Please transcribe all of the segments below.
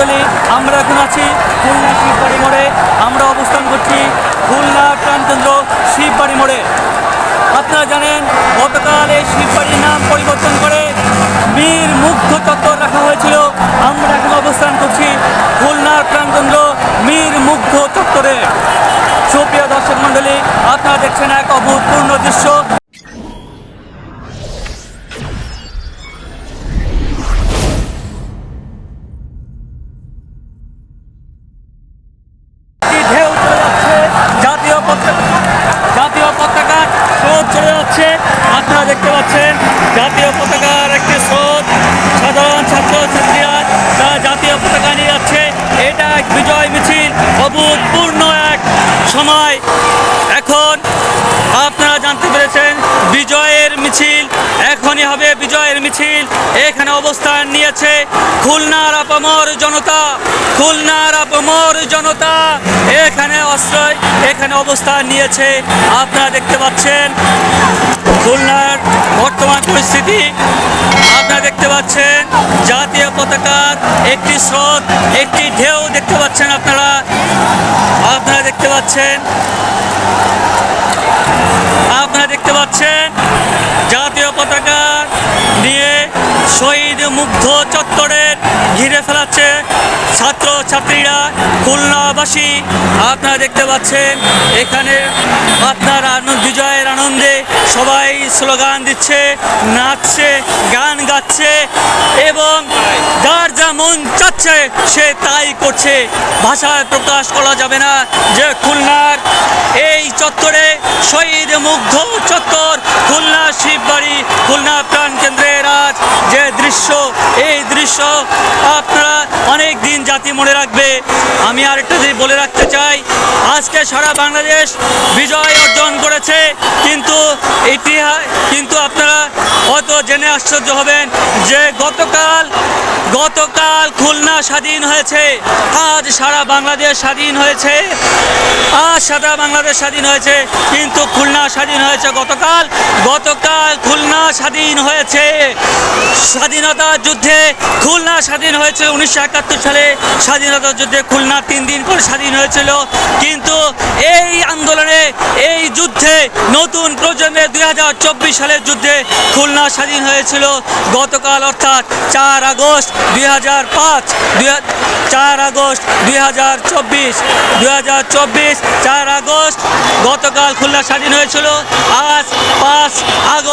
মণ্ডলী, আমরা এখন আছি খুলনা শিববাড়ি মোড়ে। আমরা অবস্থান করছি খুলনা প্রাণকেন্দ্র শিববাড়ি মোড়ে। আপনারা জানেন, গতকাল এই শিববাড়ির নাম পরিবর্তন করে বীর মুগ্ধ চত্বর রাখা হয়েছিল। আমরা এখন অবস্থান করছি খুলনার প্রাণকেন্দ্র মীর মুগ্ধ চত্বরে। সুপ্রিয় দর্শক মণ্ডলী, আপনারা দেখছেন এক অভূতপূর্ণ দৃশ্য। অভূতপূর্ণ এক সময়। এখন মিছিল এখানে অবস্থান নিয়েছে খুলনার আপামর জনতা, খুলনার আপামর জনতা। এখানে অস্ত্রয় এখানে অবস্থান নিয়েছে। আপনারা দেখতে পাচ্ছেন খুলনার বর্তমান পরিস্থিতি। আপনারা দেখতে পাচ্ছেন জাতীয় পতাকার একটি স্রোত, একটি ঢেউ দেখতে পাচ্ছেন আপনারা। আপনারা দেখতে পাচ্ছেন, আপনারা দেখতে পাচ্ছেন মুগ্ধ চত্বরের ঘিরে ফেলাচ্ছে ছাত্র ছাত্রীরা, খুলনাবাসী। আপনারা দেখতে পাচ্ছেন, এখানে আপনার আনন্দ, বিজয়ের আনন্দে সবাই স্লোগান দিচ্ছে, নাচছে, গান গাচ্ছে এবং যার যা মন চাচ্ছে সে তাই করছে। ভাষায় প্রকাশ করা যাবে না যে খুলনার এই চত্বরে শহীদ মুগ্ধ চত্বর, খুলনা শিববাড়ি, খুলনা দৃশ্য, এই দৃশ্য আপনারা অনেক দিন জাতি মনে রাখবে। আমি আরেকটা জিনিস বলে রাখতে চাই, আজকে সারা বাংলাদেশ বিজয় অর্জন করেছে, কিন্তু ইতিহাস কিন্তু আপনারা হয়তো জেনে আশ্চর্য হবেন যে গতকাল গতকাল খুলনা স্বাধীন হয়েছে, আজ সারা বাংলাদেশ স্বাধীন হয়েছে, আজ সারা বাংলাদেশ স্বাধীন হয়েছে, কিন্তু খুলনা স্বাধীন হয়েছে গতকাল গতকাল স্বাধীন হয়েছে। স্বাধীনতা যুদ্ধে খুলনা স্বাধীন হয়েছিল উনিশশো সালে। স্বাধীনতা যুদ্ধে খুলনা তিন দিন পর স্বাধীন হয়েছিল। কিন্তু এই আন্দোলনে, এই যুদ্ধে, নতুন প্রজন্মের দুই হাজার চব্বিশ সালের যুদ্ধে খুলনা স্বাধীন হয়েছিল। গতকাল অর্থাৎ চার আগস্ট দুই হাজার পাঁচ চার আগস্ট দুই হাজার চব্বিশ, দুই হাজার চব্বিশ, চার আগস্ট গতকাল খুলনা স্বাধীন হয়েছিল। আজ পাঁচ আগস্ট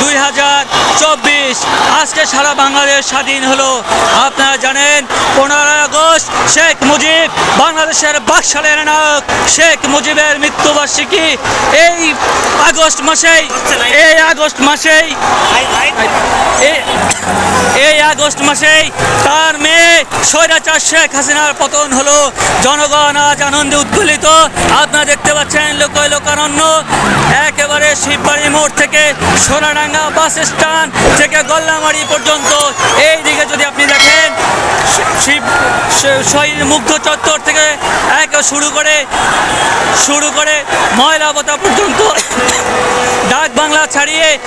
দুই হাজার চব্বিশ। আজকে সারা বাংলাদেশ স্বাধীন হলো। আপনারা জানেন, পনেরোই আগস্ট শেখ মুজিব বাংলাদেশের বাকশালের নায়ক শেখ মুজিবের মৃত্যুবার্ষিকী। এই আগস্ট মাসেই, এই আগস্ট মাসেই এই আগস্ট মাসেই তার মেয়ে স্বৈরাচার শেখ হাসিনার পতন হলো। জনগণ আজ আনন্দে উদ্দোলিত আপনারা দেখতে পাচ্ছেন লোকয় লোকারণ্য একেবারে শিববাড়ি মোড় থেকে সোনাডাঙ্গা বাস স্ট্যান্ড থেকে গল্লামারি পর্যন্ত। এই দিকে যদি আপনি দেখেন শিব শহীদ মুগ্ধ চত্বর থেকে এক শুরু করে শুরু করে ময়লাবতা পর্যন্ত। ছাড়িয়ে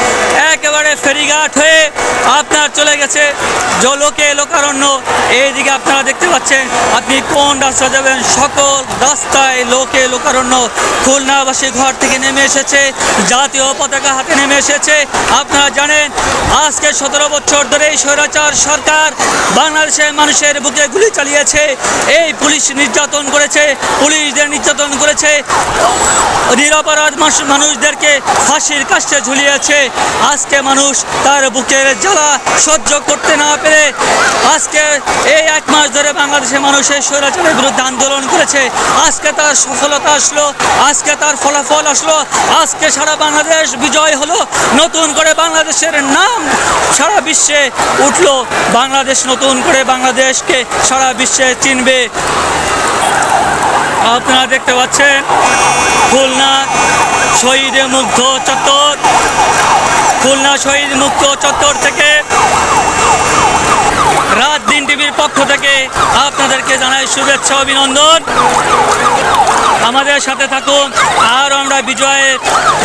একেবারে ফেরিঘাট হয়ে আপনার চলে গেছে জলোকে লোকারণ্য। এইদিকে আপনারা দেখতে পাচ্ছেন, আপনি কোন রাস্তা যাবেন? সকল রাস্তায় লোকে লোকারণ্য। খুলনাবাসী ঘর থেকে নেমে এসেছে, জাতীয় পতাকা হাতে নেমে এসেছে। আপনারা জানেন, আজকে সতেরো বছর ধরে এই স্বৈরাচার সরকার বাংলাদেশের মানুষের বুকে গুলি চালিয়েছে। এই পুলিশ নির্যাতন করেছে, পুলিশদের নির্যাতন করেছে। নিরপরাধ মানুষ- মানুষদেরকে ফাঁসির কাছে ঝুলিয়েছে। আজকে মানুষ তার বুকের জ্বালা সহ্য করতে না পেরে আজকে এই এক মাস ধরে বাংলাদেশের মানুষ এই স্বৈরাচারের বিরুদ্ধে আন্দোলন করেছে। আজকে তার সফলতা আসলো, আজকে তার ফলাফল আসলো, আজকে সারা বাংলাদেশ বিজয় হলো। নতুন করে বাংলাদেশের নাম সারা বিশ্বে উঠল। বাংলাদেশ নতুন করে বাংলাদেশকে সারা বিশ্বে চিনবে। আপনারা দেখতে পাচ্ছেন, খুলনা শহীদে মুগ্ধ চত্বর। খুলনা শহীদ মুক্ত চত্বর থেকে রাত দিন টিভির পক্ষ থেকে আপনাদেরকে জানাই শুভেচ্ছা, অভিনন্দন। আমাদের সাথে থাকুন, আর আমরা বিজয়ের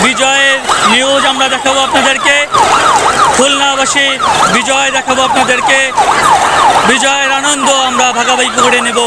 বিজয়ের নিউজ আমরা দেখাবো আপনাদেরকে। খুলনাবাসী, বিজয় দেখাবো আপনাদেরকে। বিজয়ের আনন্দ আমরা ভাগ ভাগাভাগি করে নেব।